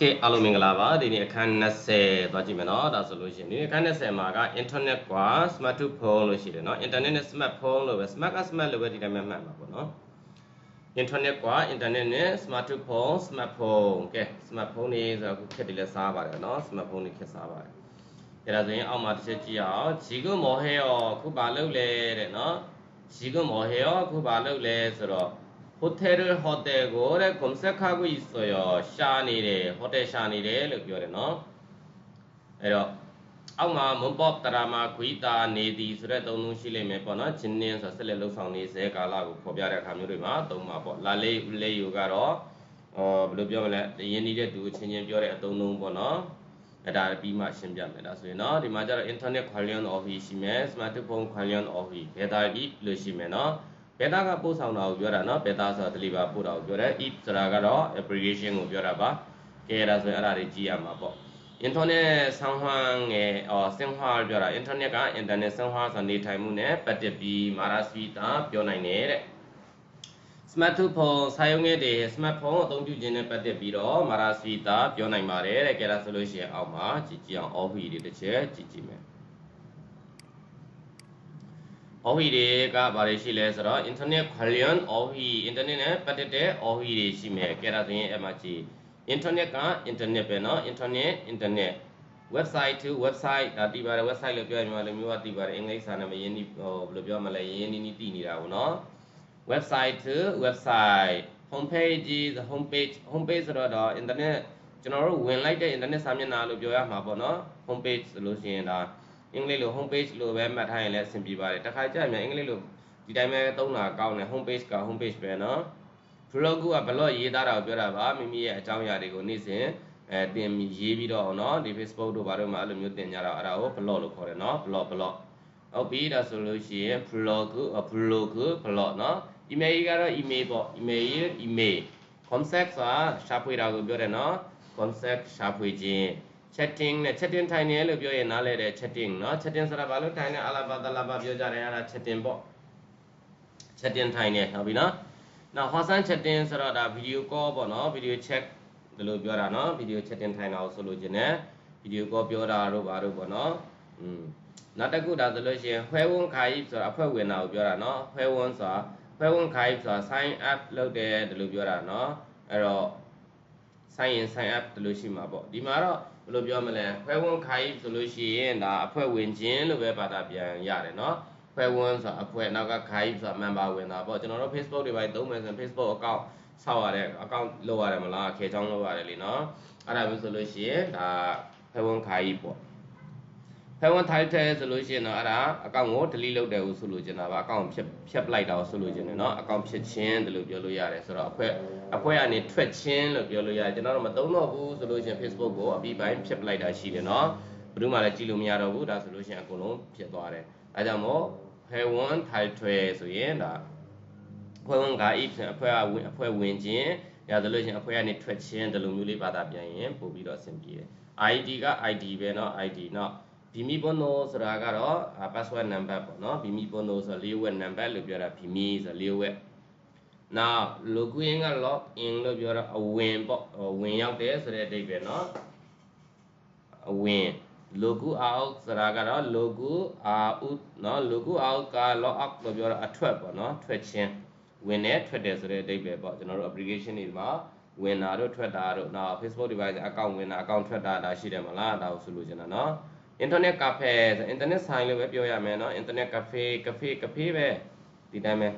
ကဲအားလုံးမင်္ဂလာပါဒီနေ့အခန်း20သွားကြည့်မယ်နော်ဒါဆိုလို့ရှိရင်ဒီနေ့အခန်း20မှာက internet กว่า smartphone လို့ရှိတယ်နော် internet နဲ့ smartphone လို့ပဲ smart က smart လို့ပဲဒီတိုင်းမှတ်မှာပေါ့နော် internet กว่า internet နဲ့ smartphone smartphone ကဲ smartphone နေဆိုတော့အခုခက်တယ်လဲစားပါတယ်နော် smartphone နေခက်စားပါတယ်အဲ့ဒါဆိုရင်အောက်မှာတစ်ချက်ကြည့်အောင်ဂျီကုမော်ဟဲရောအခုဘာလုပ်လဲတဲ့နော်ဂျီကုမော်ဟဲရောအခုဘာလုပ်လဲဆိုတော့ 호텔을 호텔 고를 검색하고 있어요. 샤니래 호텔 샤니래 လို့ပြောတယ်နော်အဲ့တော့အောက်မှာမွန်ပေါ့တရာမာခွီတာနေသည်ဆိုတဲ့သုံးလုံးရှိလိမ့်မယ်ပေါ့နော်ဂျင်းနင်းဆိုဆက်လက်လှုပ်ဆောင်နေစေကာလကိုဖော်ပြတဲ့အခါမျိုးတွေမှာသုံးပါပေါ့လာလေးဦးလေးယူကတော့အော်ဘယ်လိုပြောမလဲရင်းနှီးတဲ့သူချင်းချင်းပြောတဲ့အသုံးလုံးပေါ့နော်အဲ့ဒါပြီးမှရှင်းပြမယ်ဒါဆိုရင်နော်ဒီမှာကျတော့ internet 관련 office ရှိမယ် smartphone 관련 office ဘယ်တာပြီးလို့ရှိမယ်နော် ဘယ်တာကပို့ဆောင်တာကိုပြောတာနော်ဘယ်တာဆိုတာ deliver ပို့တာကိုပြောတယ် if ဆိုတာကတော့ application ကိုပြောတာပါကဲဒါဆိုရင်အဲ့ဒါတွေကြည့်ရမှာပေါ့ internet ဆောင်းဟွန်းငယ်အော်စင်ဟွာပြောတာ internet က internet ဆောင်းဟွာဆိုနေထိုင်မှုနဲ့ပတ်သက်ပြီးမာရာစပီတာပြောနိုင်တယ်တဲ့ smartphone စာရုံးငယ်တွေ smartphone အသုံးပြုခြင်းနဲ့ပတ်သက်ပြီးတော့မာရာစပီတာပြောနိုင်ပါတယ်တဲ့ကဲဒါဆိုလို့ရှိရင်အောက်မှာကြည့်ကြည့်အောင် off တွေတစ်ချက်ကြည့်ကြည့်မယ် off တွေကဘာတွေရှိလဲဆိုတော့ internet ခွလျွန် off internet နဲ့ပတ်သက်တဲ့ off တွေရှိမယ်ကဲဒါဆိုရင်အဲ့မှာကြည့် internet က internet ပဲเนาะ internet internet website to website ဒါတည်ပါတယ် website လို့ပြောရင်မြန်မာလိုမျိုးကတည်ပါတယ်အင်္ဂလိပ်စာနဲ့မရင်းနှီးဟိုဘယ်လိုပြောမလဲရင်းနှီးနှီးတည်နေတာပေါ့เนาะ website to website homepage is homepage homepage ဆိုတော့ internet ကျွန်တော်တို့ဝင်လိုက်တဲ့ internet စာမျက်နှာလို့ပြောရမှာပေါ့เนาะ homepage ဆိုလို့ရှိရင်ဒါ အင်္ဂလိပ်လို homepage လို့ပဲမှတ်ထားရင်လည်းအဆင်ပြေပါတယ်တခါကြာမြန်အင်္ဂလိပ်လိုဒီတိုင်းပဲသုံးတာကောင်းတယ် homepage က homepage ပဲเนาะ blog က blog ရေးသားတာကိုပြောတာပါမိမိရဲ့အကြောင်းအရာတွေကိုနေ့စဉ်အဲတင်ရေးပြီးတော့เนาะဒီ Facebook တို့ဘာတို့မှာအဲ့လိုမျိုးတင်ကြတော့အဲ့ဒါကို blog လို့ခေါ်တယ်เนาะ blog blog ဟုတ်ပြီဒါဆိုလို့ရှိရင် blog blog blog เนาะ email ကတော့ email ပေါ့ email email concept ဆိုတာရှာဖွေတာကိုပြောတယ်เนาะ concept ရှာဖွေခြင်း chatting နဲ့ chatting ထိုင်နေလို့ပြောရင်နားလဲတဲ့ chatting เนาะ chatting ဆိုတာဘာလို့ထိုင်နေအလာဘာတလာဘာပြောကြတယ်အဲ့ဒါ chatting ပေါ့ chatting ထိုင်နေဟုတ်ပြီเนาะနောက် WhatsApp chatting ဆိုတော့ဒါ video call ပေါ့เนาะ video chat ဒီလိုပြောတာเนาะ video chatting ထိုင်တာကိုဆိုလို့ခြင်းနဲ့ video call ပြောတာတို့ဘာတို့ပေါ့เนาะอืมနောက်တစ်ခုဒါဆိုလို့ရှိရင် where one ခါကြီးဆိုတာအဖွဲ့ဝင်တာကိုပြောတာเนาะ where one ဆိုတာ where one ခါကြီးဆိုတာ sign up လုပ်တယ်ဒီလိုပြောတာเนาะအဲ့တော့ sign in sign up ဒီလိုရှိမှာပေါ့ဒီမှာတော့ ဘယ်လိုပြောမလဲ where one ခါကြီးဆိုလို့ရှိရင်ဒါအဖွဲ့ဝင်ခြင်းလို့ပဲဘာသာပြန်ရတယ်เนาะဖွဲ့ဝန်းဆိုတာအဖွဲ့နောက်ကခိုင်းဆိုတာ member ဝင်တာပေါ့ကျွန်တော်တို့ Facebook တွေပိုင်းသုံးမယ်ဆိုရင် Facebook account ဆောက်ရတယ် account လုပ်ရတယ်မလားခေချောင်းလုပ်ရတယ်လीเนาะအဲ့ဒါမျိုးဆိုလို့ရှိရင်ဒါဖွဲ့ဝန်းခိုင်းပေါ့ ဖွဲ့ဝန်းထိုက်တဲ့ဆိုလို့ရှိရင်တော့အဲ့ဒါ account ကို delete လုပ်တယ်ဟုဆိုလို့ကျင်တာပါ account ဖြတ်ဖြတ်ပလိုက်တာကိုဆိုလို့ကျင်တယ်เนาะ account ဖြတ်ခြင်းတယ်လို့ပြောလို့ရတယ်ဆိုတော့အဖွဲ့အဖွဲ့ကနေထွက်ခြင်းလို့ပြောလို့ရတယ်ကျွန်တော်တို့မသုံးတော့ဘူးဆိုလို့ရှိရင် Facebook ကိုအပြီးပိုင်းဖြတ်ပလိုက်တာရှိတယ်เนาะဘယ်သူမှလည်းကြည့်လို့မရတော့ဘူးဒါဆိုလို့ရှိရင်အကုန်လုံးဖြစ်သွားတယ်အဲကြောင့်မို့ဖွဲ့ဝန်ထိုက်ထွဲဆိုရင်ဒါဖွဲ့ဝန်က if အဖွဲ့ကဝင်အဖွဲ့ဝင်ခြင်းရသလို့ရှင်အဖွဲ့ကနေထွက်ခြင်းဒီလိုမျိုးလေးဘာသာပြန်ရင်ပို့ပြီးတော့အဆင်ပြေတယ် ID က ID ပဲเนาะ ID เนาะ ဘီမီပိုနိုဆိုတာကတော့ password number ပေါ့เนาะဘီမီပိုနိုဆိုလေးဝက် number လို့ပြောတာဘီမီဆိုလေးဝက်နောက် login က log in လို့ပြောတာအဝင်ပေါ့ဝင်ရောက်တယ်ဆိုတဲ့အဓိပ္ပာယ်เนาะအဝင် logo out ဆိုတာကတော့ logo out เนาะ logo out က log out လို့ပြောတာအထွက်ပေါ့เนาะထွက်ခြင်းဝင်နဲ့ထွက်တယ်ဆိုတဲ့အဓိပ္ပာယ်ပေါ့ကျွန်တော်တို့ application တွေမှာဝင်တာတို့ထွက်တာတို့နောက် Facebook device account ဝင်တာ account ထွက်တာဒါရှိတယ်မလားဒါကိုဆိုလို့ချင်တာเนาะ internet cafe ဆို internet ဆိုင်လို့ပဲပြောရမယ်เนาะ internet cafe cafe cafe ပဲဒီတိုင်းပဲ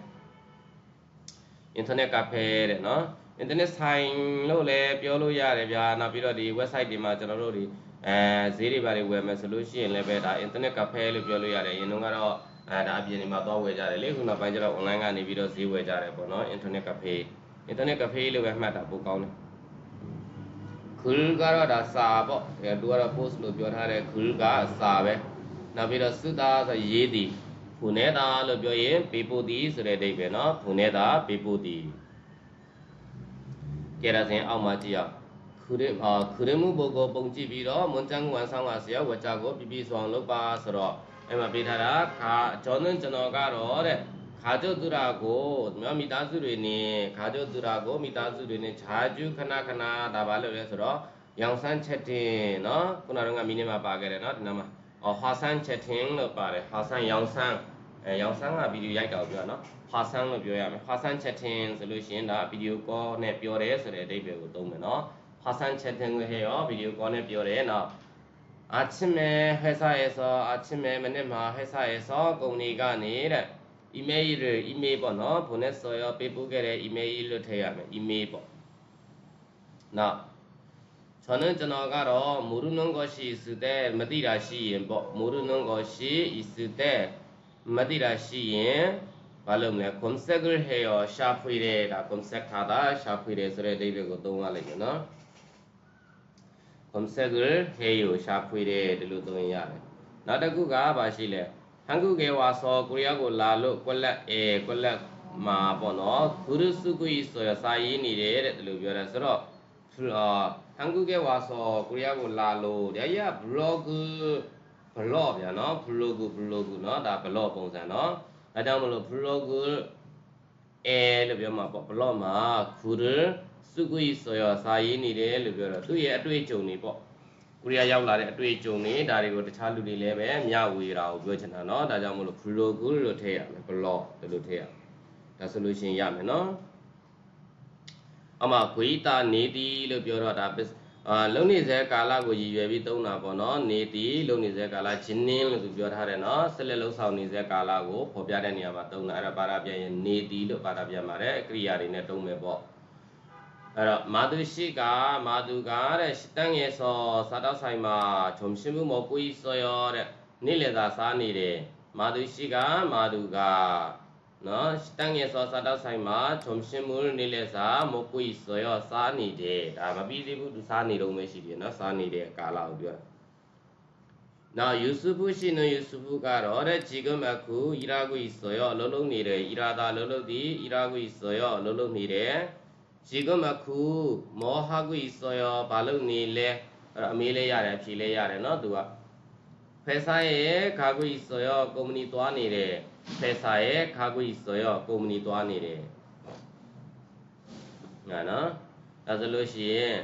internet cafe တဲ့เนาะ internet ဆိုင်လို့လည်းပြောလို့ရတယ်ဗျာနောက်ပြီးတော့ဒီ website တွေမှာကျွန်တော်တို့ဒီအဲဈေးတွေဘာတွေဝယ်မယ်ဆိုလို့ရှိရင်လည်းပဲဒါ internet cafe လို့ပြောလို့ရတယ်ရင်တော့ကတော့အဲဒါအပြင်ဒီမှာသွားဝယ်ကြတယ်လေခုနောက်ပိုင်းကျတော့ online ကနေပြီးတော့ဈေးဝယ်ကြတယ်ပေါ့နော် internet cafe internet cafe လို့ပဲမှတ်တာပိုကောင်းတယ် cool ကတော့ဒါစာပေါ့အဲသူကတော့ post လို့ပြောထားတယ် cool ကစာပဲနောက်ပြီးတော့စုတာဆိုရေးသည်ဖူနေတာလို့ပြောရင်ပေပိုသည်ဆိုတဲ့အဓိပ္ပာယ်နော်ဖူနေတာပေပိုသည်ကဲဒါစဉ်အောက်မှာကြည့်အောင်ခူရအာခူရမှုဘုတ်ကိုပုံကြည့်ပြီးတော့မွန်ချန်းဝန်ဆောင်ကဆရာဝကြကိုပြပြစွာလုပ်ပါဆိုတော့အဲ့မှာပေးထားတာခါကျော်နှင်းကျွန်တော်ကတော့တဲ့ ခါကျုတ်သူရာကိုနော်မိသားစုတွေနဲ့ခါကျုတ်သူရာကိုမိသားစုတွေနဲ့ဂျာကျူးခဏခဏဒါပါလို့လဲဆိုတော့ရောင်ဆန်းချက်တင်နော်ခုနကမိနစ်မှာပါခဲ့တယ်နော်ဒီနားမှာအော်ဟာဆန်းချက်တင်လို့ပါတယ်ဟာဆန်းရောင်ဆန်းအဲရောင်ဆန်းကဗီဒီယိုရိုက်တာကိုပြောနော်ဟာဆန်းလို့ပြောရမယ်ဟာဆန်းချက်တင်ဆိုလို့ရှိရင်ဒါဗီဒီယိုကောနဲ့ပြောတယ်ဆိုတဲ့အဓိပ္ပာယ်ကိုသုံးမယ်နော်ဟာဆန်းချက်တင်ကိုဟဲ့ရောဗီဒီယိုကောနဲ့ပြောတယ်နော်အချင်းမဲဟဲဆာရဲဆောအချင်းမဲမနစ်မှာဟဲဆာရဲဆောကုံနေကနေတဲ့ 이메일을 이메일 번호 보냈어요. 페이북에 이메일로 돼야 하면 이메일 번. 나 저는 전화가로 모르는 것이 있을 때 마디라 시인 뭐 모르는 것이 있을 때 마디라 시인 말로면 검색을 해요. 샤프이레다 검색하다 샤프이레 소리 데이비고 동화래요. 검색을 해요. 동이야래. 나 ဟန်ကုကေဝါဆောကိုရီးယားကိုလာလို့ကွက်လက်အဲကွက်လက်မှာပေါ့နော်ဂုရုစုကုကြီးဆိုရစာရေးနေတယ်တဲ့လို့ပြောတယ်ဆိုတော့ဟန်ကုကေဝါဆောကိုရီးယားကိုလာလို့တဲ့ရဘလော့ဂူဘလော့ဗျာနော်ဘလော့ဂူဘလော့ဂူနော်ဒါဘလော့ပုံစံနော်အဲကြောင့်မလို့ဘလော့ဂူအဲလို့ပြောမှာပေါ့ဘလော့မှာဂုရုစုကုကြီးဆိုရစာရေးနေတယ်လို့ပြောတော့သူ့ရဲ့အတွေ့အကြုံတွေပေါ့ ကိုရီးယားရောက်လာတဲ့အတွေ့အကြုံတွေဒါတွေကိုတခြားလူတွေလည်းပဲမျှဝေတာကိုပြောချင်တာเนาะဒါကြောင့်မလို့ blog လို့ထည့်ရမယ် blog လို့ထည့်ရဒါဆိုလို့ရှိရင်ရမယ်เนาะအမဂွေတာနေတီလို့ပြောတော့ဒါအာလုံနေစေကာလကိုရည်ရွယ်ပြီးသုံးတာပေါ့နော်နေတီလုံနေစေကာလဂျင်းနင်းလို့သူပြောထားတယ်နော်ဆက်လက်လှုပ်ဆောင်နေစေကာလကိုဖော်ပြတဲ့နေရာမှာသုံးတာအဲ့ဒါပါရပြန်ရင်နေတီလို့ပါရပြန်ပါတယ်အကရိယာတွေနဲ့သုံးမယ်ပေါ့အဲ့တော့ 마두 씨가 마두가 식당에서 사다사이마 점심을 먹고 있어요. 네. 닐레다 사니레 마두 씨가 마두가 너 식당에서 사다사이마 점심을 닐레사 먹고 있어요. 사니레 아마비디부 사니로 메시리나 사니레 가라우디오. 나 유수부 씨는 유수부가 러래 지금 아쿠 일하고 있어요. 러롱니레 일하다 러로디 일하고 있어요. 러롱니레 ရေကွက်မခုမောဟကွိစောယောဘာလို့နေလဲအဲ့တော့အမေးလဲရတယ်ဖြေလဲရတယ်เนาะသူကဖယ်ဆိုင်ရဲ့ခါကွိစောယောကုမ္ပဏီသွားနေတယ်ဖယ်ဆိုင်ရဲ့ခါကွိစောယောကုမ္ပဏီသွားနေတယ်ညာနော်ဒါဆိုလို့ရှိရင်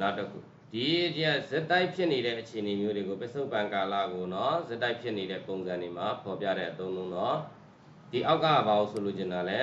နောက်တစ်ခုဒီကျဇက်တိုက်ဖြစ်နေတဲ့အခြေအနေမျိုးတွေကိုပစ္စုပန်ကာလကိုနော်ဇက်တိုက်ဖြစ်နေတဲ့ပုံစံတွေမှာဖော်ပြတဲ့အသုံးလုံးတော့ဒီအောက်ကဘာလို့ဆိုလိုချင်တာလဲ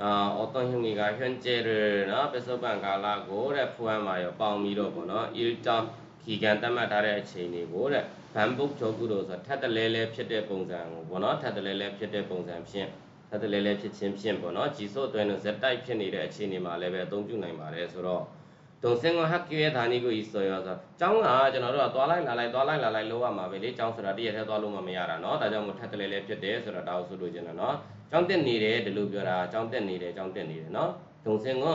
어, 어떤 행위가 현재를 어, 뺏어간 갈라고 래 포함하여 빠오미로 보너 일정 기간 담아달의 체인이고 래 반복적으로서 타들레레 피드 봉상 보너 타들레레 피드 봉상 신 타들레레 피친 신 보너 지속되는 셋다이 편이래 체인이 말레베 동중 나이 말해 서로 အခြေအနေမှာလည်းပဲအသုံးပြုနိုင်ပါတယ်ဆိုတော့တုံစင်ကဟက်ကိရဲ့ဓာနီကိုဤဆိုရောဆိုကျောင်းကကျွန်တော်တို့ကသွားလိုက်လာလိုက်သွားလိုက်လာလိုက်လို့ရမှာပဲလေကျောင်းဆိုတာတရက်ထဲသွားလို့မှမရတာเนาะဒါကြောင့်မို့ထပ်တလဲလဲဖြစ်တယ်ဆိုတော့ဒါကိုဆိုလို့ကျင်တယ်เนาะကျောင်းတက်နေတယ်ဒီလိုပြောတာကျောင်းတက်နေတယ်ကျောင်းတက်နေတယ်เนาะတုံစင်က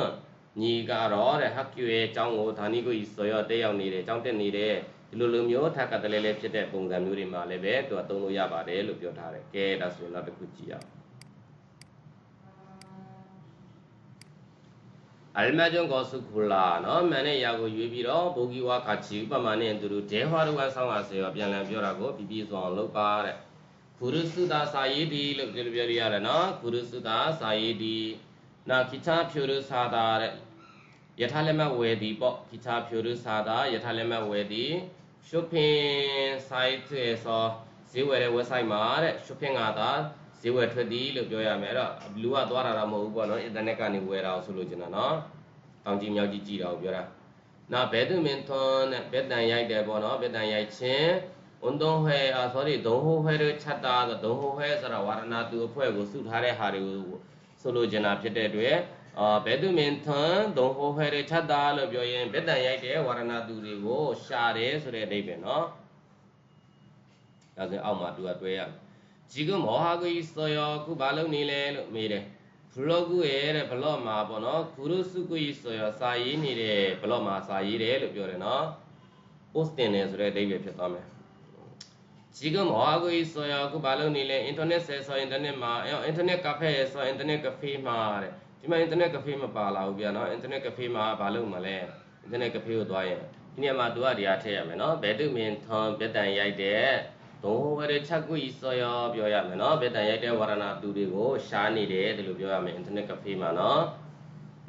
ညီကတော့တဲ့ဟက်ကိရဲ့ကျောင်းကိုဓာနီကိုဤဆိုရောတက်ရောက်နေတယ်ကျောင်းတက်နေတယ်ဒီလိုလိုမျိုးထပ်ကတလဲလဲဖြစ်တဲ့ပုံစံမျိုးတွေမှာလည်းပဲသူကသုံးလို့ရပါတယ်လို့ပြောထားတယ်ကဲဒါဆိုရင်နောက်တစ်ခုကြည့်အောင် အရမကျုံကောစုခုလာနော်မန်နဲ့ရာကိုရွေးပြီးတော့ဘုဂီဝါခါချီဥပမာနဲ့သူတို့ဒဲဟွာတို့ကဆောင်းလာစေရောပြန်လည်ပြောတာကိုပြပြစွာအောင်လုပ်ပါတဲ့ဂုရုစုတာစာရေးဒီလို့ပြောလို့ပြောလို့ရတယ်နော်ဂုရုစုတာစာရေးဒီနာခိချာဖြူရုစာတာတဲ့ယထာလက်မဝယ်ဒီပေါ့ခိချာဖြူရုစာတာယထာလက်မဝယ်ဒီရှုပ်ဖင် site ဆိုဈေးဝယ်တဲ့ website မှာတဲ့ရှုပ်ဖင်ကသာ ဈေးဝယ်ထွက်သည်လို့ပြောရမယ်အဲ့တော့လူကသွားတာတော့မဟုတ်ဘူးပေါ့နော်အင်တာနက်ကနေဝယ်တာကိုဆိုလို့ကျင်တာနော်တောင်ကြီးမြောက်ကြီးကြည့်တာကိုပြောတာနောက်ဘဲဒမင်ထွန်းနဲ့ဘက်တန်ရိုက်တယ်ပေါ့နော်ဘက်တန်ရိုက်ခြင်းဝန်တုံးဟဲအာ sorry ဒုံဟိုဟဲတို့ချက်တာဆိုဒုံဟိုဟဲဆိုတာဝါရဏသူအဖွဲ့ကိုစုထားတဲ့ဟာတွေကိုဆိုလို့ကျင်တာဖြစ်တဲ့အတွက်အာဘဲဒမင်ထွန်းဒုံဟိုဟဲတို့ချက်တာလို့ပြောရင်ဘက်တန်ရိုက်တဲ့ဝါရဏသူတွေကိုရှာတယ်ဆိုတဲ့အဓိပ္ပာယ်နော်ဒါဆိုအောက်မှာသူကတွဲရမယ် ဂျီကမောဟာကိုစောယောခုဘာလုပ်နေလဲလို့မေးတယ်ဘလော့ကူရဲ့တဲ့ဘလော့မှာပေါ့နော်ဂူရုစုကူကြီးဆိုရစာရေးနေတယ်ဘလော့မှာစာရေးတယ်လို့ပြောတယ်နော် post တင်တယ်ဆိုတဲ့အဓိပ္ပာယ်ဖြစ်သွားမယ်ဒီကမောအကူကြီးဆိုရအခုဘာလုပ်နေလဲ internet ဆယ်ဆို internet မှာအဲ internet cafe ရယ်ဆို internet cafe မှာတဲ့ဒီမှာ internet cafe မပါလာဘူးဗျာနော် internet cafe မှာဘာလုပ်မှာလဲ internet cafe ကိုသွားရင်ဒီနေရာမှာသူကတရားထည့်ရမယ်နော်ဘယ်သူမင်းထွန်ပြတန်ရိုက်တဲ့ ဒိုဝရချက်ကွီဆော်ရောပြောရမယ်နော်ဗေဒံရိုက်တဲ့ဝရဏတူတွေကိုရှားနေတယ်ဒီလိုပြောရမယ် internet cafe မှာနော်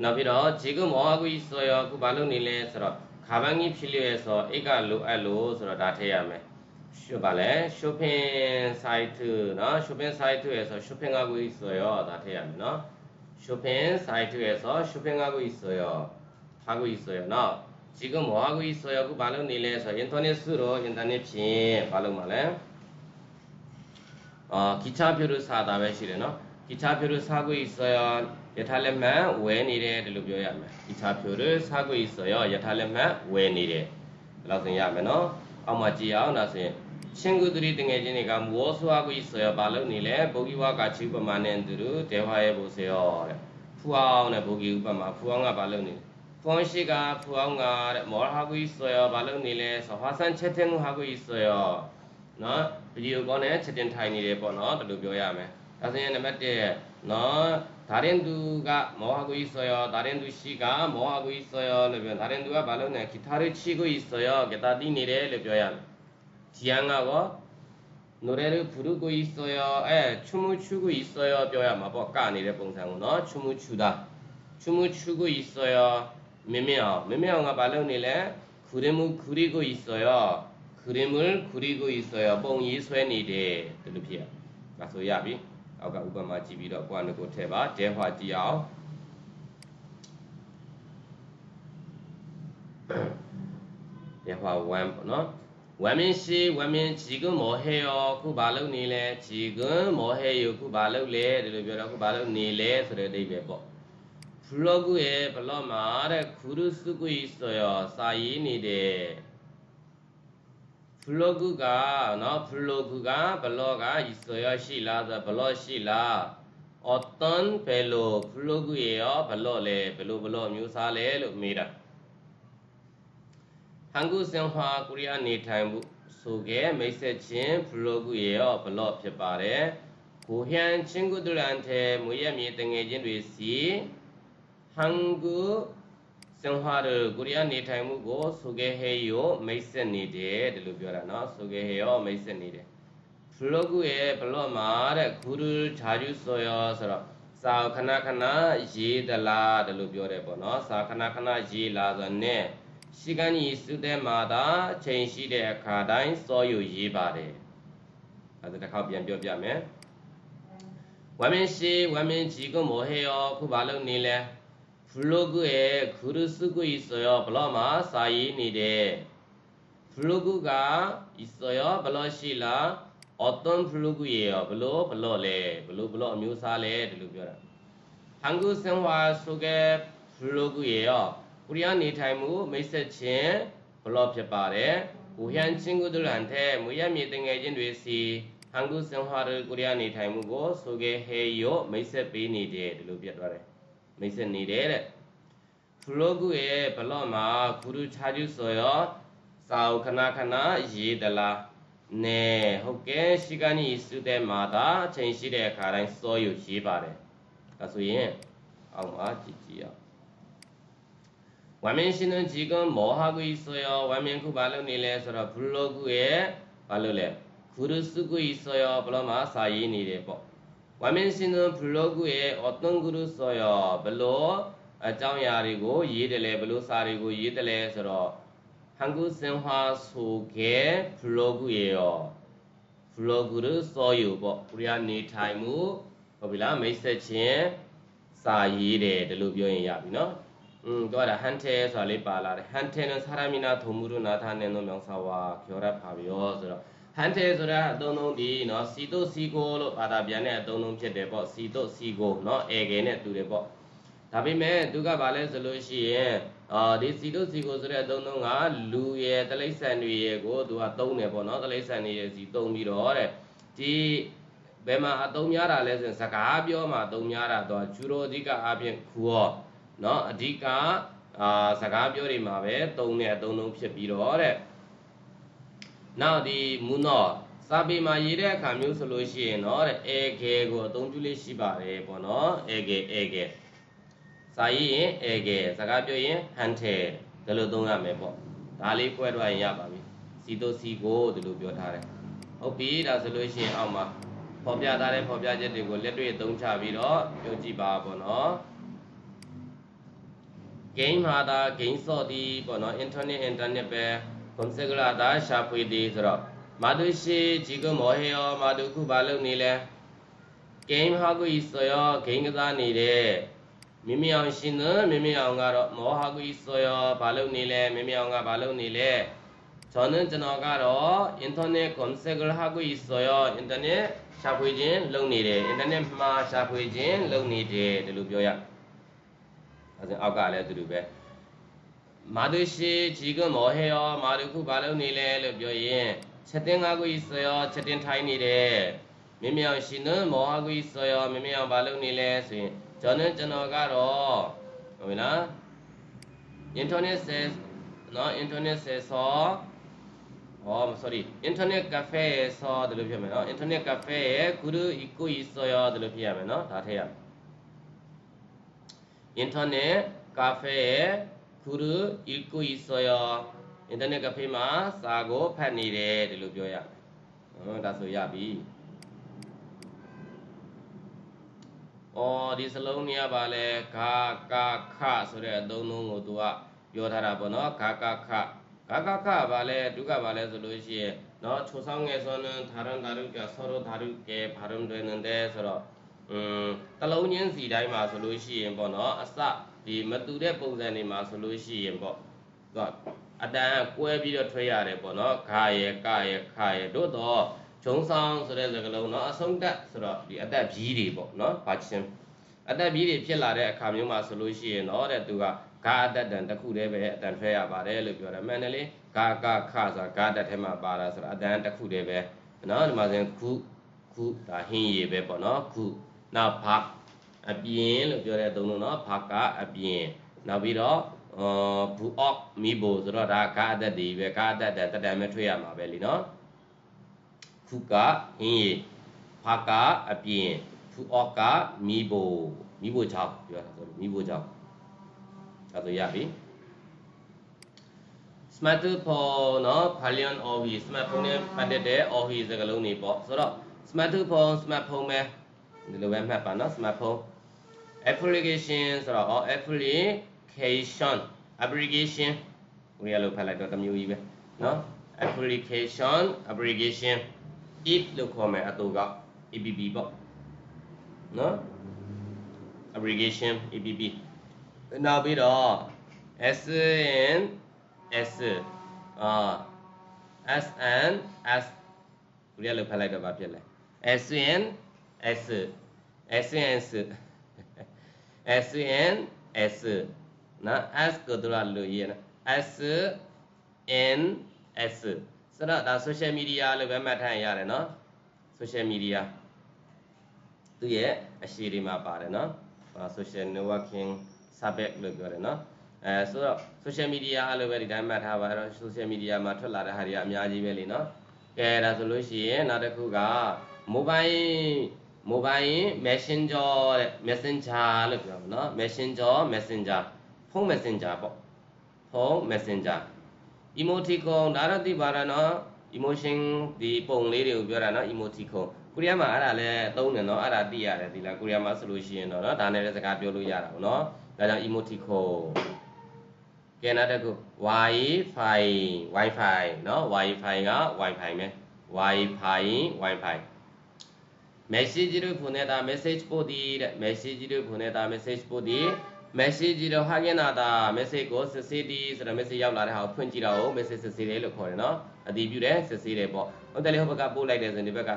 နောက်ပြီးတော့ဂျေကုမောကွီဆော်ရောခုဘာလုပ်နေလဲဆိုတော့ခါပန်းကြီးဖြစ်လျက်ဆိုအိတ်ကလိုအပ်လို့ဆိုတော့ဒါထည့်ရမယ်ရှုပါလဲ shopping site နော် shopping site ရယ်ဆို shopping ကကိုဆိုရောဒါထည့်ရမယ်နော် shopping site ရယ်ဆို shopping ကကိုဆိုရောဟာကိုဆိုရောနော် 지금 뭐하고 있어요? 그 발음 릴레이에서 인터넷으로 인터넷이 발음 말해 어, 기차표를 사다 왜시래나 기차표를 사고 있어요. 예탈렘마 웬일에 들려줘야면 기차표를 사고 있어요. 예탈렘마 웬일에 라서야면어 아마지야 나서 친구들이 등해지니까 무엇을 하고 있어요? 발음 릴레 보기와 같이 우마만엔드로 대화해 보세요. 푸아오네 보기 우마마 푸아가 발음 릴레 구원 씨가 부항가 뭘 하고 있어요? 말로 니래서 화산 채팅하고 있어요. 너 비디오 거네 채팅 타이니래 번호 또 묘야매. 다섯 년에 맞대. 너 다렌두가 뭐 하고 있어요? 다렌두 씨가 뭐 하고 있어요? 그러면 다렌두가 말로는 기타를 치고 있어요. 기타 니래 르벼야. 지향하고 노래를 부르고 있어요. 에 춤을 추고 있어요. 벼야 마법가 아, 뭐, 아니래 봉상은 너 춤을 추다. 춤을 추고 있어요. 매매어 매매어가 발음이래 그림을 그리고 있어요 그림을 그리고 있어요 뽕이 쇠니래 들으피야 가서 야비 아까 우바마 집이라 보안을 고태봐 대화 지야오 대화 원 너? 원민 씨 원민 지금 뭐 해요? 그 말로 니래 지금 뭐 해요? 그 말로 래 들으벼라 그 말로 니래 소리 대비해 봐 블로그에 블로마를 글을 쓰고 있어요. 쌓이니데 블로그가 너 블로그가 블로가 있어요. 시라서 블로 시라 어떤 벨로 블로그예요. 블로래 블로 블로 묘사래 လို့ မေးတာ 한국 생활 코리아 နေထိုင်မှု 속에 메시지 블로그예요. 블로 ဖြစ်ပါတယ်. 고향 친구들한테 모야미 등해진 뇌시 한국 생활을 코리아 နေထိုင်မှုကို 소개해요. မိတ်ဆက်နေတယ် ဒီလို ပြောတာเนาะ 소개해요. မိတ်ဆက်နေတယ် 블로그에 블로마တဲ့ 글을 자주 써요 ဆိုတော့စာခဏခဏရေးသလားဒီလိုပြောတယ်ပေါ့နော်စာခဏခဏရေးလာဆိုနဲ့시간이있을때마다ချိန်ရှိတဲ့အခါတိုင်းစောယူရေးပါတယ်အဲဒါတစ်ခေါက်ပြန်ပြောပြမယ်ဝမ်မင်းရှိဝမ်မင်းကြီးကမောဟေယောခုဘာလုပ်နေလဲ 블로그에 글을 쓰고 있어요. 블로마 사인이래. 블로그가 있어요. 블러시라 어떤 블로그예요? 블로 블러래. 블로 블로 묘사래. 들로ပြောတာ 한국 생활 속의 블로그예요. 우리 안 니타이무 메시지 블로 ဖြစ်ပါတယ်. 고향 친구들한테 무야미 등해진 외시 한국 생활을 우리 안 니타이무고 소개해요. 메시지 ပေးနေတယ်ဒီလိုပြသွားတယ်. မိတ်ဆက်နေတယ်တဲ့ဘလော့ဂ်ရဲ့ဘလော့မှာဂုရုချာကျူဆိုရောစာအုပ်ခဏခဏရေးသလားနဲဟုတ်ကဲ့ရှိကနီစုတဲ့မှာသာအချိန်ရှိတဲ့အခါတိုင်းစောယူရေးပါတယ်ဒါဆိုရင်အောက်မှာကြည့်ကြည့်အောင်ဝမ်မင်းရှင်တို့ကြီးကမောဟာဂူဆိုရောဝမ်မင်းခုဘာလုပ်နေလဲဆိုတော့ဘလော့ဂ်ရဲ့ဘာလုပ်လဲဂုရုစုကူဆိုရောဘ ဝမင်းစင်သွန်ဘလော့ဂ်ရဲ့အသွန်ဂရုဆော်ရဘလော့အကြောင်းအရာတွေကိုရေးတယ်လေဘလို့စာတွေကိုရေးတယ်လေဆိုတော့ဟန်ကူစင်ဟာဆိုခဲ့ဘလော့ဂ်ရဲ့ရောဘလော့ဂ်ရဆော်ယူပေါ့ကိုရီးယားနေထိုင်မှုဟုတ်ပြီလားမိတ်ဆက်ချင်းစာရေးတယ်ဒီလိုပြောရင်ရပြီနော်อืมတော့ဒါ hunter ဆိုတာလေးပါလာတယ် hunter နဲ့စာရမီနာထုံမှုရနာထာနေတော့မြောင်စာဝါကျော်ရပါပြီရောဆိုတော့ ဟန်တယ်ဆိုတာအသုံးလုံးဒီเนาะစီတုစီကိုလို့ဘာသာပြန်တဲ့အသုံးလုံးဖြစ်တယ်ပေါ့စီတုစီကိုเนาะအေကယ်နဲ့တူတယ်ပေါ့ဒါပေမဲ့သူကဘာလဲဆိုလို့ရှိရင်အာဒီစီတုစီကိုဆိုတဲ့အသုံးလုံးကလူရဲ့တလိษံတွေရဲ့ကိုသူကသုံးတယ်ပေါ့เนาะတလိษံတွေရဲ့စီသုံးပြီးတော့တဲ့ဒီဘယ်မှာအသုံးများတာလဲဆိုရင်စကားပြောမှာအသုံးများတာတော့ကျူရိုအဓိကအပြင်ခူရောเนาะအဓိကအာစကားပြောတွေမှာပဲသုံးတဲ့အသုံးလုံးဖြစ်ပြီးတော့တဲ့ နောက်ဒီမူနော့စာပေမှာရေးတဲ့အခါမျိုးဆိုလို့ရှိရင်တော့တဲ့အဲဂဲကိုအသုံးပြုလေးရှိပါတယ်ပေါ့နော်အဲဂဲအဲဂဲစာရေးရင်အဲဂဲစကားပြောရင်ဟန်ထဲဒါလိုသုံးရမယ်ပေါ့ဒါလေးဖွဲ့ထားရင်ရပါပြီစီတို့စီကိုဒီလိုပြောထားတယ်ဟုတ်ပြီဒါဆိုလို့ရှိရင်အောက်မှာဖော်ပြထားတဲ့ဖော်ပြချက်တွေကိုလက်တွေ့အသုံးချပြီးတော့ပြောကြည့်ပါပေါ့နော်ဂိမ်းမှာဒါဂိမ်းစော့သည်ပေါ့နော် internet internet ပဲ ဂုံစကလာသာရှာဖွေသည်ဆိုတော့မာတုရှိဂျီကမောဟေယောမာတုခုဘာလုပ်နေလဲဂိမ်းဟာကူဤဆိုယောဂိမ်းကစားနေတဲ့မိမိအောင်ရှင်သူမိမိအောင်ကတော့မောဟကူဤဆိုယောဘာလုပ်နေလဲမိမိအောင်ကဘာလုပ်နေလဲကျွန်တော်ကျွန်တော်ကတော့ internet console ဟာကိုဤဆိုရော internet ရှာဖွေခြင်းလုပ်နေတယ် internet မှာရှာဖွေခြင်းလုပ်နေတယ်ဒီလိုပြောရအောင်။အဲဒါအောက်ကလည်းသူတို့ပဲ။ မာတုရှိជីကမောဟေယောမာတုခုဘာလုပ်နေလဲလို့ပြောရင်ချက်တင်ငါကိုဆိုရောချက်တင်ထိုင်းနေတယ်မင်းမြောင်ရှင်နမောဟကိုဆိုရောမင်းမြောင်ဘာလုပ်နေလဲဆိုရင်ကျွန်တော်ကျွန်တော်ကတော့ဟုတ်ပြီလား internet says နော် internet says ဆိုဟော sorry internet cafe ဆိုတယ်လို့ဖြစ်မယ်နော် internet cafe ရဲ့ guru iko iso ရောတယ်လို့ဖြစ်ရမယ်နော်ဒါထည့်ရမယ် internet cafe ရဲ့ ဂုရု iku isoyo အင်တာနက်ကဖေးမှာစာကိုဖတ်နေတယ်ဒီလိုပြောရမယ်ဟောဒါဆိုရပြီအော်ဒီစလုံးเนี่ยပါလဲဂါကာခဆိုတဲ့အသုံးလုံးကိုသူကပြောထားတာပေါ့နော်ဂါကာခဂါကာခပါလဲဒုက္ခပါလဲဆိုလို့ရှိရင်เนาะချိုဆောင်ငယ်စောနံဓာရံဓာရုကဆောရဓာရုကေဘာရံတွင်နံတဲ့ဆိုတော့อืมတလုံးချင်းစီတိုင်းမှာဆိုလို့ရှိရင်ပေါ့နော်အစ ဒီမတူတဲ့ပုံစံတွေမှာဆိုလို့ရှိရင်ပေါ့သူကအတန်ကွဲပြီးတော့ထွက်ရတယ်ပေါ့နော်ခါရယ်ကရယ်ခါရယ်တို့တော့ဂျုံဆောင်ဆိုတဲ့စကားလုံးနော်အဆုံးတက်ဆိုတော့ဒီအသက်ကြီးတွေပေါ့နော်ဘာချင်းအတက်ပြီးတွေဖြစ်လာတဲ့အခါမျိုးမှာဆိုလို့ရှိရင်တော့တဲ့သူကဂါအတက်တန်တစ်ခုတည်းပဲအတန်ထွက်ရပါတယ်လို့ပြောတယ်မှန်တယ်လေဂါကခဆိုတာဂါတက်ထဲမှာပါတာဆိုတာအတန်တစ်ခုတည်းပဲနော်ဒီမှာဆိုရင်ခုခုဒါဟင်းရေပဲပေါ့နော်ခုနောက်ဘ အပြင်လို့ပြောတဲ့သုံးလုံးနော်ဘာကအပြင်နောက်ပြီးတော့အော်ဘူအော့မီဘိုဆိုတော့ဒါဂါအတတ်တွေပဲဂါအတတ်တဲ့တတန်ပဲထွက်ရမှာပဲလीနော်ခုကဟင်းရည်ဘာကအပြင်ဖူအော့ကမီဘိုမီဘိုချောင်းပြောတာဆိုမီဘိုချောင်းဒါဆိုရပြီ smartphone เนาะ Valion OV smartphone နဲ့ပတ်သက်တဲ့ OV စကားလုံးတွေပေါ့ဆိုတော့ smartphone smartphone ပဲဒီလိုပဲမှတ်ပါเนาะ smartphone application ဆိုတော့ application application ကိုရလို့ဖတ်လိုက်တော့တစ်မျိုးကြီးပဲเนาะ application application if လို့ခေါ်မယ်အတူက app ပေါ့เนาะ application app နောက်ပြီးတော့ SN S အာ S N S ဘယ်လိုဖတ်လိုက်တော့ဗာဖြစ်လဲ S N S S N S S N S နော် S ကိုတို့လို့ရေးနော် S N S စတော့ဒါ social media လို့ပဲမှတ်ထားရတယ်နော် social media သူရဲ့အရှိတွေမှာပါတယ်နော် social networking subject လို့ပြောတယ်နော်အဲဆိုတော့ social media အဲ့လိုပဲဒီတိုင်းမှတ်ထားပါအဲ့တော့ social media မှာထွက်လာတဲ့ဟာတွေကအများကြီးပဲလीနော်ကဲဒါဆိုလို့ရှိရင်နောက်တစ်ခုက mobile mobile messenger တဲ့ messenger လို့ပြောမှာနော် messenger messenger ဖုန်း messenger ပေါ့ဖုန်း messenger emoticon ဒါတော့သိပါတော့နော် emotion ဒီပုံလေးတွေကိုပြောတာနော် emoticon ကိုရီးယားမှာအဲ့ဒါလဲသုံးတယ်နော်အဲ့ဒါသိရတယ်ဒီလားကိုရီးယားမှာဆိုလို့ရှိရင်တော့နော်ဒါနဲ့လည်းစကားပြောလို့ရတာပေါ့နော်ဒါကြောင့် emoticon ကဲနောက်တစ်ခု wifi wifi เนาะ wifi က wifi ပဲ wifi wifi 메시지를 보내다 메시지 보디래 메시지를 보내다 메시지 보디 메시지를 확인하다 메시지고 쓰시디ဆိုတော့ message ရောက်လာတဲ့ဟာကိုဖွင့်ကြည့်တော့ message စစ်ဆေးတယ်လို့ခေါ်တယ်နော်အတည်ပြုတယ်စစ်ဆေးတယ်ပေါ့ဟုတ်တယ်လေဟိုဘက်ကပို့လိုက်တယ်ဆိုရင်ဒီဘက်က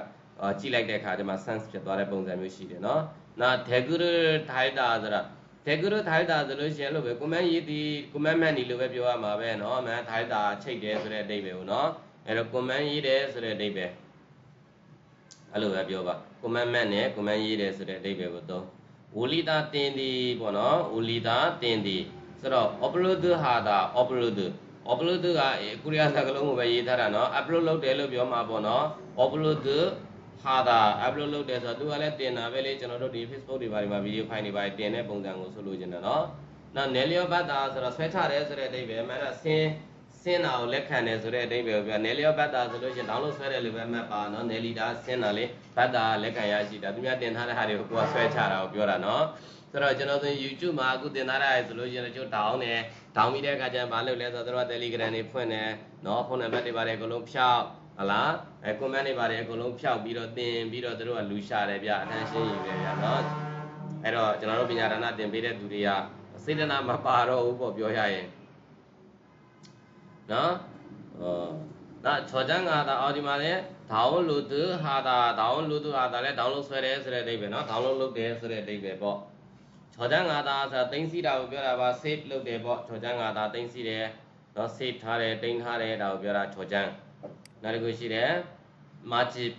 ကြည့်လိုက်တဲ့အခါကျမှ sense ဖြစ်သွားတဲ့ပုံစံမျိုးရှိတယ်နော်နောက် deguru thaida ဆိုတော့ deguru thaida ဆိုလို့ရှိရင်လို့ပဲ comment ရေးသည် comment man နေလို့ပဲပြောရမှာပဲနော် man thaida ချိတ်တယ်ဆိုတဲ့အဓိပ္ပာယ်ကိုနော်အဲ့တော့ comment ရေးတယ်ဆိုတဲ့အဓိပ္ပာယ် အဲ့လိုပဲပြောပါကွန်မန့်မန့်နဲ့ကွန်မန့်ရေးတယ်ဆိုတဲ့အဓိပ္ပာယ်ကိုသုံးဝလီတာတင်ဒီပေါ့နော်ဝလီတာတင်ဒီဆိုတော့ upload ဟာတာ upload upload ကအခုရစကလုံးကိုပဲရေးထားတာနော် upload လုပ်တယ်လို့ပြောမှာပေါ့နော် upload ဟာတာ upload လုပ်တယ်ဆိုတော့သူကလည်းတင်တာပဲလေကျွန်တော်တို့ဒီ Facebook တွေဘာတွေမှာ video file တွေဘာတွေတင်တဲ့ပုံစံကိုဆိုလိုချင်တယ်နော်နောက် nelio bata ဆိုတော့ဆွဲချတယ်ဆိုတဲ့အဓိပ္ပာယ်မှန်တာဆင်း ဆဆင်းတာကိုလက်ခံတယ်ဆိုတဲ့အဓိပ္ပာယ်ကိုပြောနယ်လျောဘတ်တာဆိုလို့ရှိရင် download ဆွဲတယ်လို့ပဲမှတ်ပါနော်နယ်လီတာဆင်းတာလေဘတ်တာလက်ခံရရှိတာသူများတင်ထားတဲ့ဟာတွေကိုကိုယ်ကဆွဲချတာကိုပြောတာနော်ဆိုတော့ကျွန်တော်ဆိုရင် YouTube မှာအခုတင်ထားတဲ့ဆိုလို့ရှိရင်ကျွန်တော် down တယ် down ပြီးတဲ့အခါကျရင်ဘာလုပ်လဲဆိုတော့တို့က Telegram တွေဖွင့်တယ်နော်ဖုန်းနံပါတ်တွေပါတယ်အကုန်လုံးဖြောက်ဟလားအဲ comment တွေပါတယ်အကုန်လုံးဖြောက်ပြီးတော့တင်ပြီးတော့တို့ကလူရှာတယ်ဗျအတန်းရှင်းယူတယ်ဗျနော်အဲ့တော့ကျွန်တော်တို့ပညာဒါနတင်ပေးတဲ့သူတွေကစေတနာမပါတော့ဘူးပေါ့ပြောရရင် နော်ဟောဒါချောချန်းကသာအော်ဒီမှာလဲဒေါင်းလို့သူဟာတာဒေါင်းလို့သူဟာတာလဲ download ဆွဲတယ်ဆိုတဲ့အဓိပ္ပာယ်နော် download လုပ်တယ်ဆိုတဲ့အဓိပ္ပာယ်ပေါ့ချောချန်းကသာဆိုတာသိသိတာကိုပြောတာပါ save လုပ်တယ်ပေါ့ချောချန်းကသာသိသိတယ်နော် save ထားတယ်တင်ထားတယ်ဒါကိုပြောတာချောချန်းနောက်တစ်ခုရှိတယ် margin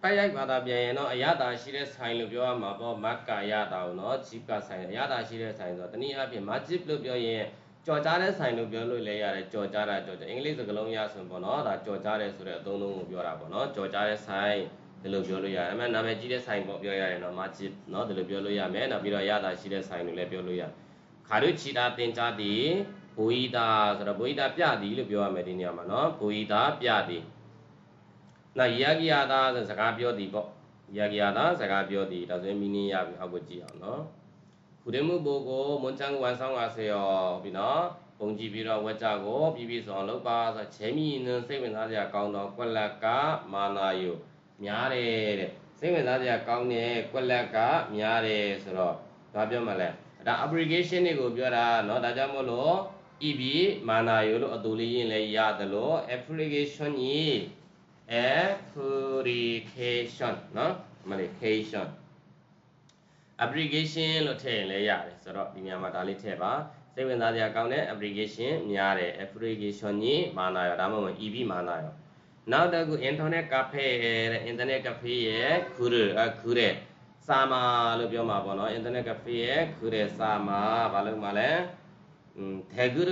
ပိုက်ရိုက်ဘာသာပြန်ရင်တော့အရသာရှိတဲ့ဆိုင်လို့ပြောရမှာပေါ့မတ်ကာရတာကိုနော်ဂျီကဆိုင်အရသာရှိတဲ့ဆိုင်ဆိုတော့တနည်းအားဖြင့် margin လို့ပြောရင် ကြော်ကြားတဲ့ဆိုင်လို့ပြောလို့လည်းရတယ်ကြော်ကြားတာကြော်ကြားအင်္ဂလိပ်စကားလုံးရဆိုရင်ပေါ့နော်ဒါကြော်ကြားတယ်ဆိုတဲ့အသုံးလုံးကိုပြောတာပေါ့နော်ကြော်ကြားတဲ့ဆိုင်ဒီလိုပြောလို့ရတယ်အမှန်နာမည်ကြီးတဲ့ဆိုင်ပေါ့ပြောရတယ်နော် margin နော်ဒီလိုပြောလို့ရမယ်နောက်ပြီးတော့အရသာရှိတဲ့ဆိုင်လို့လည်းပြောလို့ရခါတို့ချီတာတင်ကြသည်ဘူဤတာဆိုတော့ဘူဤတာပြသည်လို့ပြောရမယ်ဒီနေရာမှာနော်ဘူဤတာပြသည်နောက်ယာကိယတာဆိုစကားပြောသည်ပေါ့ယာကိယတာစကားပြောသည်ဒါဆိုရင်မီနင်းရပြီအောက်ကိုကြည့်အောင်နော် ခုတည်းမှုဘိုကိုမွန်ချန်ဝန်ဆောင်ပါစေရောပြီနော်ပုံကြည့်ပြီးတော့ဝက်ကြကိုပြီးပြီးဆိုအောင်လုပ်ပါဆိုချဲမီနင်းစိတ်ဝင်စားစရာကောင်းတော့ကွက်လက်ကမာနာယုများတယ်တဲ့စိတ်ဝင်စားစရာကောင်းတဲ့ကွက်လက်ကများတယ်ဆိုတော့ဘာပြောမှလဲဒါ application တွေကိုပြောတာเนาะဒါကြောင့်မို့လို့ EB မာနာယုလို့အတူလေးရင်လည်းရတယ်လို့ application ကြီး application เนาะမလေး application application လို့ထည့်ရင်လည်းရတယ်ဆိုတော့ဒီညမှာဒါလေးထည့်ပါစိတ်ဝင်စားစရာကောင်းတဲ့ application များတယ် application ကြီးမာနာရောဒါမှမဟုတ် EB မာနာရောနောက်တစ်ခု internet cafe တဲ့ internet cafe ရဲ့ cool အခုတဲ့စာမာလို့ပြောမှာပေါ့နော် internet cafe ရဲ့ cool တဲ့စာမာဘာလို့မှလဲอืม taguru